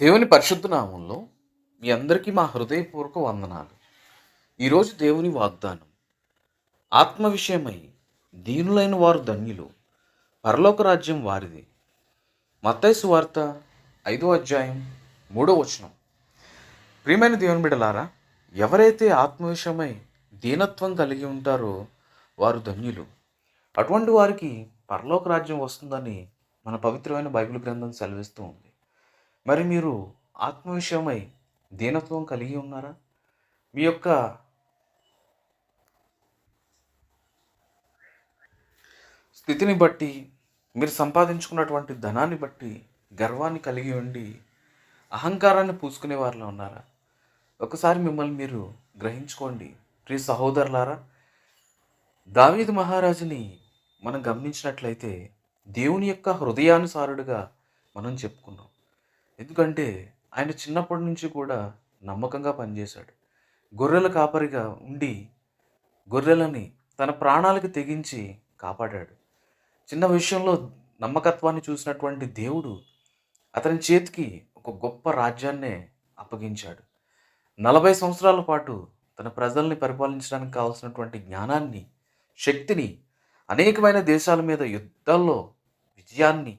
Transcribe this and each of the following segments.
దేవుని పరిశుద్ధ నామంలో మీ అందరికీ మా హృదయపూర్వక వందనాలు. ఈరోజు దేవుని వాగ్దానం ఆత్మ విషయమై దీనులైన వారు ధన్యులు పరలోక రాజ్యం వారిది. మత్తైసు వార్త ఐదో అధ్యాయం మూడో వచనం. ప్రియమైన దేవుని బిడలారా ఎవరైతే ఆత్మ విషయమై దీనత్వం కలిగి ఉంటారో వారు ధన్యులు. అటువంటి వారికి పరలోక రాజ్యం వస్తుందని మన పవిత్రమైన బైబిల్ గ్రంథం సెలవిస్తూ ఉంది. మరి మీరు ఆత్మ విషయమై దీనత్వం కలిగి ఉన్నారా? మీ యొక్క స్థితిని బట్టి మీరు సంపాదించుకున్నటువంటి ధనాన్ని బట్టి గర్వాన్ని కలిగి ఉండి అహంకారాన్ని పూసుకునే వారిలో ఉన్నారా? ఒకసారి మిమ్మల్ని మీరు గ్రహించుకోండి. ప్రియ సహోదరులారా దావీదు మహారాజుని మనం గమనించినట్లయితే దేవుని యొక్క హృదయానుసారుడుగా మనం చెప్పుకున్నాం. ఎందుకంటే ఆయన చిన్నప్పటి నుంచి కూడా నమ్మకంగా పనిచేశాడు. గొర్రెల కాపరిగా ఉండి గొర్రెలని తన ప్రాణాలకు తెగించి కాపాడాడు. చిన్న విషయంలో నమ్మకత్వాన్ని చూసినటువంటి దేవుడు అతని చేతికి ఒక గొప్ప రాజ్యాన్నే అప్పగించాడు. నలభై సంవత్సరాల పాటు తన ప్రజల్ని పరిపాలించడానికి కావాల్సినటువంటి జ్ఞానాన్ని శక్తిని అనేకమైన దేశాల మీద యుద్ధాల్లో విజయాన్ని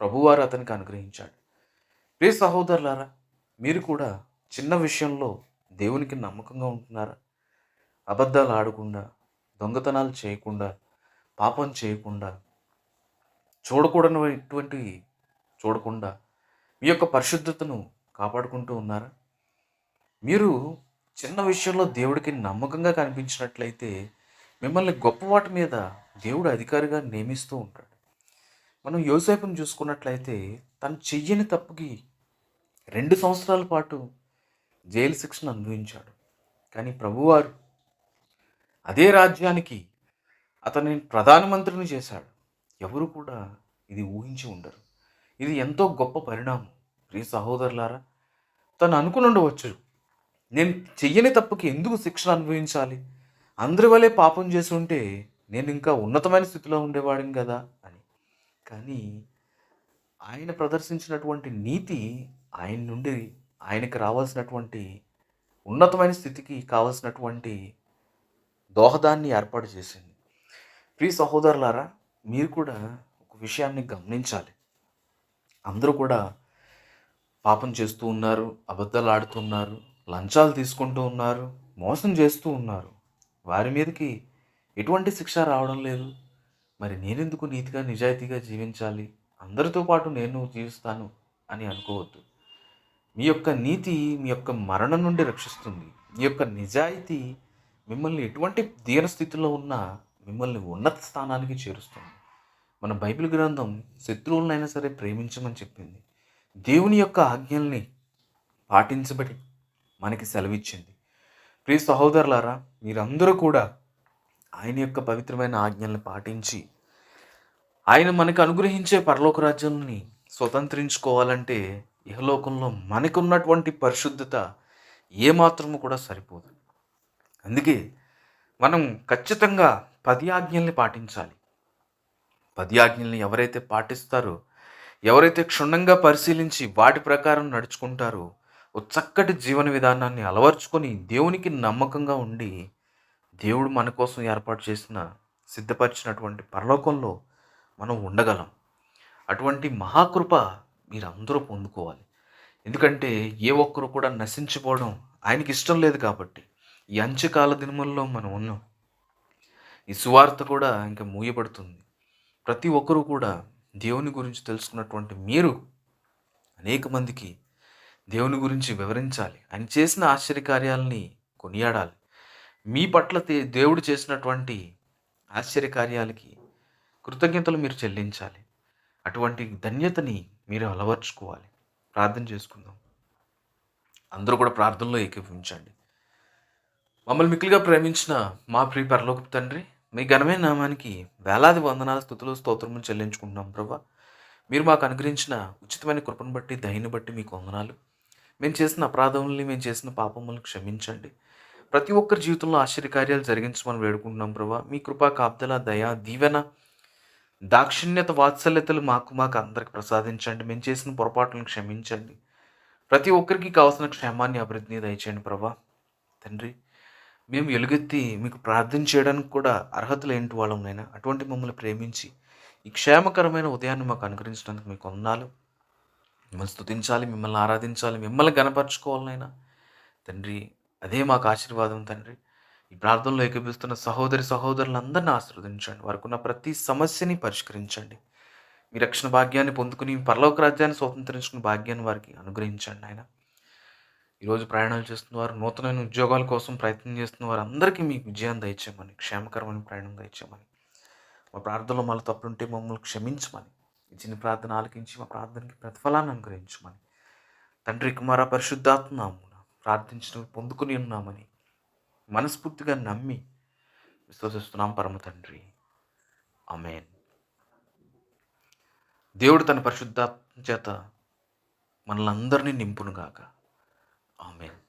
ప్రభువారు అతనికి అనుగ్రహించాడు. ప్రియ సహోదరులారా మీరు కూడా చిన్న విషయంలో దేవునికి నమ్మకంగా ఉంటున్నారా? అబద్ధాలు ఆడకుండా దొంగతనాలు చేయకుండా పాపం చేయకుండా చూడకూడనటువంటి చూడకుండా మీ యొక్క పరిశుద్ధతను కాపాడుకుంటూ ఉన్నారా? మీరు చిన్న విషయంలో దేవుడికి నమ్మకంగా కనిపించినట్లయితే మిమ్మల్ని గొప్ప వాటి మీద దేవుడు అధికారిగా నియమిస్తూ ఉంటాడు. మనం యోసేపును చూసుకున్నట్లయితే తను చెయ్యని తప్పుకి రెండు సంవత్సరాల పాటు జైలు శిక్షను అనుభవించాడు. కానీ ప్రభువారు అదే రాజ్యానికి అతని ప్రధానమంత్రిని చేశాడు. ఎవరు కూడా ఇది ఊహించి ఉండరు. ఇది ఎంతో గొప్ప పరిణామం. ప్రియ సహోదరులారా తను అనుకుని ఉండవచ్చు. నేను చెయ్యని తప్పుకి ఎందుకు శిక్షణ అనుభవించాలి? అందరి వలె పాపం చేసి ఉంటే నేను ఇంకా ఉన్నతమైన స్థితిలో ఉండేవాడిని కదా అని. కానీ ఆయన ప్రదర్శించినటువంటి నీతి ఆయన నుండి ఆయనకి రావాల్సినటువంటి ఉన్నతమైన స్థితికి కావాల్సినటువంటి దోహదాన్ని ఏర్పాటు చేసింది. ప్రియ సహోదరులారా మీరు కూడా ఒక విషయాన్ని గమనించాలి. అందరూ కూడా పాపం చేస్తూ ఉన్నారు అబద్ధాలు ఆడుతున్నారు లంచాలు తీసుకుంటూ ఉన్నారు మోసం చేస్తూ ఉన్నారు. వారి మీదకి ఎటువంటి శిక్ష రావడం లేదు. మరి నేనెందుకు నీతిగా నిజాయితీగా జీవించాలి? అందరితో పాటు నేను జీవిస్తాను అని అనుకోవద్దు. మీ యొక్క నీతి మీ యొక్క మరణం నుండి రక్షిస్తుంది. మీ యొక్క నిజాయితీ మిమ్మల్ని ఎటువంటి దీన స్థితిలో ఉన్నా మిమ్మల్ని ఉన్నత స్థానానికి చేరుస్తుంది. మన బైబిల్ గ్రంథం శత్రువులనైనా సరే ప్రేమించమని చెప్పింది. దేవుని యొక్క ఆజ్ఞల్ని పాటించబడి మనకి సెలవిచ్చింది. ప్రియ సహోదరులారా మీరందరూ కూడా ఆయన యొక్క పవిత్రమైన ఆజ్ఞల్ని పాటించి ఆయన మనకు అనుగ్రహించే పరలోక రాజ్యాన్ని స్వతంత్రించుకోవాలంటే ఇహలోకంలో మనకున్నటువంటి పరిశుద్ధత ఏమాత్రము కూడా సరిపోదు. అందుకే మనం ఖచ్చితంగా పది ఆజ్ఞల్ని పాటించాలి. పది ఆజ్ఞల్ని ఎవరైతే పాటిస్తారో ఎవరైతే క్షుణ్ణంగా పరిశీలించి వాటి ప్రకారం నడుచుకుంటారో ఓ చక్కటి జీవన విధానాన్ని అలవర్చుకొని దేవునికి నమ్మకంగా ఉండి దేవుడు మన కోసం ఏర్పాటు చేసిన సిద్ధపరిచినటువంటి పరలోకంలో మనం ఉండగలం. అటువంటి మహాకృప మీరు అందరూ పొందుకోవాలి. ఎందుకంటే ఏ ఒక్కరు కూడా నశించిపోవడం ఆయనకి ఇష్టం లేదు కాబట్టి ఈ అంత్యకాల దినముల్లో మనం ఉన్నాం. ఈ సువార్త కూడా ఇంకా మూయబడుతుంది. ప్రతి ఒక్కరూ కూడా దేవుని గురించి తెలుసుకున్నటువంటి మీరు అనేక మందికి దేవుని గురించి వివరించాలి. ఆయన చేసిన ఆశ్చర్యకార్యాలని కొనియాడాలి. మీ పట్ల దేవుడు చేసినటువంటి ఆశ్చర్యకార్యాలకి కృతజ్ఞతలు మీరు చెల్లించాలి. అటువంటి ధన్యతని మీరు అలవర్చుకోవాలి. ప్రార్థన చేసుకుందాం. అందరూ కూడా ప్రార్థనలో ఏకీభవించండి. మమ్మల్ని మిక్కులుగా ప్రేమించిన మా ప్రియ పరలోకపు తండ్రి మీ ఘనమైన నామానికి వేలాది వందనాల స్థుతులు స్తోత్రము చెల్లించుకుంటున్నాం ప్రభా. మీరు మాకు అనుగ్రహించిన ఉచితమైన కృపను బట్టి దయని బట్టి మీకు వందనాలు. మేము చేసిన అపరాధముల్ని మేము చేసిన పాపములను క్షమించండి. ప్రతి ఒక్కరి జీవితంలో ఆశ్చర్యకార్యాలు జరిగించమని వేడుకుంటున్నాం ప్రభా. మీ కృపా కాపుదల దయ దీవెన దాక్షిణ్యత వాత్సల్యతలు మాకు మాకు అందరికి ప్రసాదించండి. మేము చేసిన పొరపాట్లను క్షమించండి. ప్రతి ఒక్కరికి కావాల్సిన క్షేమాన్ని అభివృద్ధిని దయచేయండి ప్రభా. తండ్రి మేము ఎలుగెత్తి మీకు ప్రార్థన చేయడానికి కూడా అర్హత లేని వాళ్ళం నైనా అటువంటి మమ్మల్ని ప్రేమించి ఈ క్షేమకరమైన ఉదయాన్ని మాకు అనుగ్రహించినందుకు మీకు వందనాలు. మిమ్మల్ని స్తుతించాలి మిమ్మల్ని ఆరాధించాలి మిమ్మల్ని గనపరచుకోవాలనైనా తండ్రి అదే మాకు ఆశీర్వాదం తండ్రి. ఈ ప్రార్థనలో ఏకీపిస్తున్న సహోదరి సహోదరులందరినీ ఆశీర్వదించండి. వారికి ఉన్న ప్రతి సమస్యని పరిష్కరించండి. మీ రక్షణ భాగ్యాన్ని పొందుకుని పరలోక రాజ్యాన్ని స్వతంత్రించుకునే భాగ్యాన్ని వారికి అనుగ్రహించండి ఆయన. ఈరోజు ప్రయాణాలు చేస్తున్న వారు నూతనమైన ఉద్యోగాల కోసం ప్రయత్నం చేస్తున్న వారు అందరికీ మీకు విజయం దయచేయమని క్షేమకరమైన ప్రయాణం దయచేయమని మా ప్రార్థనలో మళ్ళీ తప్పులుంటే మమ్మల్ని క్షమించమని ఈ చిన్న ప్రార్థన ఆలకించి మా ప్రార్థనకి ప్రతిఫలాన్ని అనుగ్రహించమని. తండ్రి కుమార పరిశుద్ధాత్మ ప్రార్థించిన పొందుకుని ఉన్నామని మనస్ఫూర్తిగా నమ్మి విశ్వసిస్తున్నాం పరమ తండ్రి. అమేన్ దేవుడు తన పరిశుద్ధాత్మ చేత మనలందరినీ నింపునుగాక. ఆమెన్.